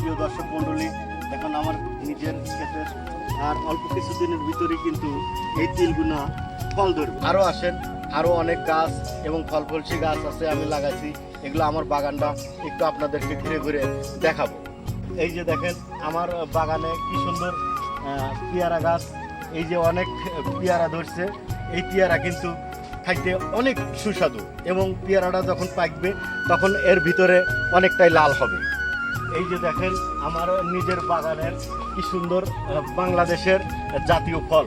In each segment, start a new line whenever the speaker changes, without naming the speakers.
সুপ্রিয় দর্শক মণ্ডলী এখন আমার নিজের ক্ষেতের আর অল্প কিছুদিনের ভিতরেই কিন্তু এই তিলগুনা ফল ধরবে। আরও আসেন আরও অনেক গাছ এবং ফল ফলসি গাছ আছে আমি লাগাইছি এগুলো আমার বাগানটা একটু আপনাদেরকে ঘুরে ঘুরে দেখাবো। এই যে দেখেন আমার বাগানে কি সুন্দর পেয়ারা গাছ এই যে অনেক পেয়ারা ধরছে এই পেয়ারা কিন্তু খাইতে অনেক সুস্বাদু এবং পেয়ারাটা যখন পাকবে তখন এর ভিতরে অনেকটাই লাল হবে। এই যে দেখেন, আমার নিজের বাগানের কি সুন্দর বাংলাদেশের জাতীয় ফল,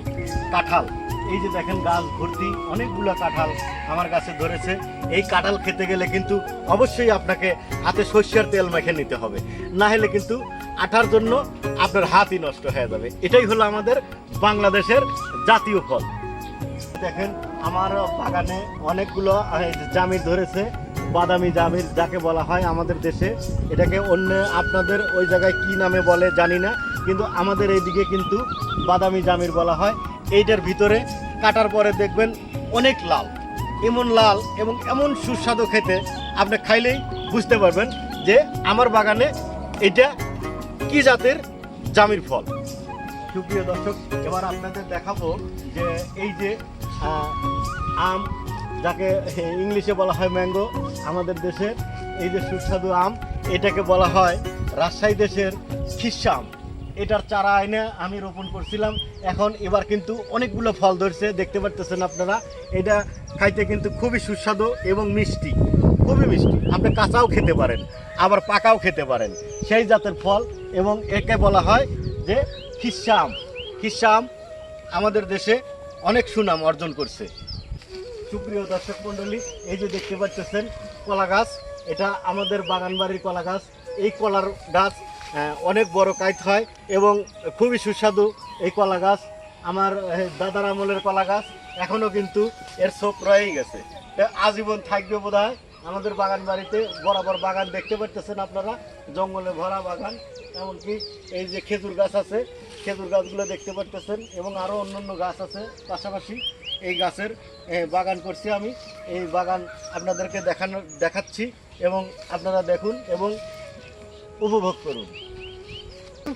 কাঁঠাল। এই যে দেখেন, গাছ ভর্তি অনেকগুলো কাঁঠাল আমার কাছে ধরেছে। এই কাঁঠাল খেতে গেলে কিন্তু অবশ্যই আপনাকে হাতে সর্ষের তেল মেখে নিতে হবে। না হলে কিন্তু আঠার জন্য আপনার হাতই নষ্ট হয়ে যাবে। এটাই হলো আমাদের বাংলাদেশের জাতীয় ফল। দেখেন, আমার বাগানে অনেকগুলো জামির ধরেছে। বাদামি জামির যাকে বলা হয় আমাদের দেশে, এটাকে অন্য আপনাদের ওই জায়গায় কি নামে বলে জানি না, কিন্তু আমাদের এইদিকে কিন্তু বাদামি জামির বলা হয়। এইটার ভিতরে কাটার পরে দেখবেন অনেক লাল, এমন লাল এবং এমন সুস্বাদু খেতে আপনি খাইলেই বুঝতে পারবেন যে আমার বাগানে এটা কি জাতের জামির ফল। সুপ্রিয় দর্শক, এবার আপনাদের দেখাবো যে এই যে আম যাকে ইংলিশে বলা হয় ম্যাঙ্গো, আমাদের দেশের এই যে সুস্বাদু আম, এটাকে বলা হয় রাজশাহী দেশের খিসা আম। এটার চারা আইনে আমি রোপণ করছিলাম। এখন এবার কিন্তু অনেকগুলো ফল ধরছে, দেখতে পারতেছেন আপনারা। এটা খাইতে কিন্তু খুবই সুস্বাদু এবং মিষ্টি। খুবই মিষ্টি। আপনি কাঁচাও খেতে পারেন, আবার পাকাও খেতে পারেন। সেই জাতের ফল এবং একে বলা হয় যে খিসা আম। খিসা আম আমাদের দেশে অনেক সুনাম অর্জন করছে। সুপ্রিয় দর্শক মণ্ডলী, এই যে দেখতে পাচ্ছেন কলা গাছ, এটা আমাদের বাগান বাড়ির কলা গাছ। এই কলার গাছ অনেক বড় কাইত হয় এবং খুবই সুস্বাদু এই কলা গাছ। আমার দাদার আমলের কলা গাছ এখনও কিন্তু এর শোক রয়েই গেছে। আজীবন থাকবে বোধ আমাদের বাগান বাড়িতে বরাবর বাগান দেখতে পাচ্ছেন আপনারা, জঙ্গলে ভরা বাগান, এমনকি এই যে খেজুর গাছ আছে, খেজুর গাছগুলো দেখতে পাচ্ছেন এবং আরও অন্যান্য গাছ আছে। পাশাপাশি এই গাছের বাগান করছি আমি। এই বাগান আপনাদেরকে দেখানো দেখাচ্ছি এবং আপনারা দেখুন এবং উপভোগ করুন।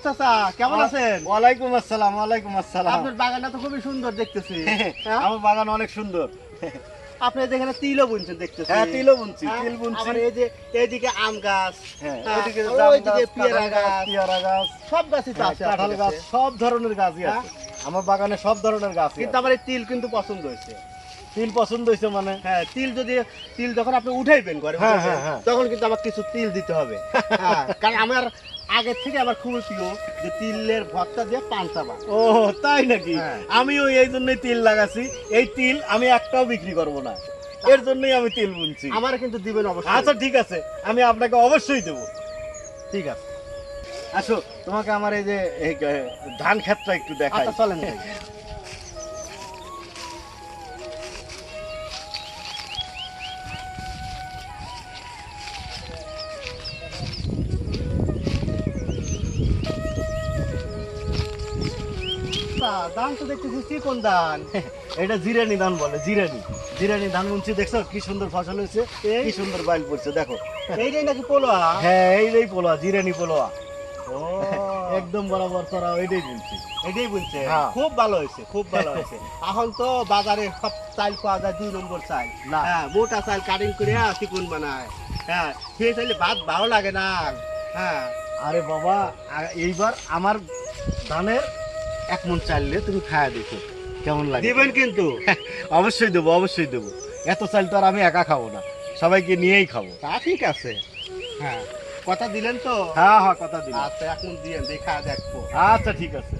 চাচা কেমন আছেন?
ওয়ালাইকুম আসসালাম ওয়ালাইকুম আসসালাম।
আপনার বাগানটা তো খুবই সুন্দর দেখতেছি। হ্যাঁ?
আমার বাগান অনেক সুন্দর।
আপনি তিলও বুনছেন দেখতেছি।
হ্যাঁ তিলও বুনছি
হ্যাঁ,
তিল বুনছি।
আবার এই যে এইদিকে আম গাছ
হ্যাঁ
হ্যাঁ,
ওইদিকে জাম গাছ,
পেয়ারা
গাছ
গাছ।
পেয়ারা গাছ।
সব গাছই তো
হ্যাঁ,
আছে
কাঁঠাল গাছ সব ধরনের গাছই
হ্যাঁ?
আছে। আমার বাগানে সব ধরনের গাছ
কিন্তু আমার এই তিল কিন্তু পছন্দ হয়েছে।
তিল পছন্দ হয়েছে মানে?
হ্যাঁ তিল যদি তিল যখন আপনি উঠাইবেন ঘরে
হ্যাঁ, হ্যাঁ, হ্যাঁ।
তখন কিন্তু আমার কিছু তিল দিতে হবে। কারণ আমার আগের থেকে আমার খুবই প্রিয় যে তিলের ভর্তা দিয়ে পান চাবা
ও তাই নাকি। আমিও এই জন্যই তিল লাগাছি। এই তিল আমি একটাও বিক্রি করব না। এর জন্যই আমি তিল বুনছি।
আমার কিন্তু দিবেন অবশ্যই।
আচ্ছা ঠিক আছে। আমি আপনাকে অবশ্যই দেবো।
ঠিক আছে।
আসো তোমাকে আমার এই যে ধান ক্ষেতটা একটু দেখাই।
আচ্ছা চলেন। তা, দেখতেছি দান
এটা জিরানি ধান বলে জিরানি। জিরানি ধান দেখছ? কি সুন্দর ফসল হয়েছে কি সুন্দর বাইল পড়ছে দেখো।
এইটাই নাকি পোলোয়া?
হ্যাঁ এই এই পোলোয়া জিরানি পোলোয়া। একদম বরাবর করা ওইটাই বুনছি
এটাই বলছে?
হ্যাঁ।
খুব ভালো হয়েছে খুব ভালো হয়েছে। এখন তো বাজারে সব চাল পাওয়া যায় দুই নম্বর চাল।
না।
হ্যাঁ মোটা চাল কাটিং করে চিকুন বানায়। হ্যাঁ সেই চাইলে ভাত ভালো লাগে না। হ্যাঁ।
আরে বাবা এইবার আমার ধানের এক মন চাইলে তুমি খায়া দেখো কেমন লাগে।
দিবেন কিন্তু।
অবশ্যই দেবো অবশ্যই দেবো। এত চাল তো আর আমি একা খাব না সবাইকে নিয়েই খাব।
তা ঠিক আছে। হ্যাঁ। কথা দিলেন তো?
হ্যাঁ হ্যাঁ কথা দিলেন
আচ্ছা এখন দিয়ে দেখা দেখব।
আচ্ছা ঠিক আছে।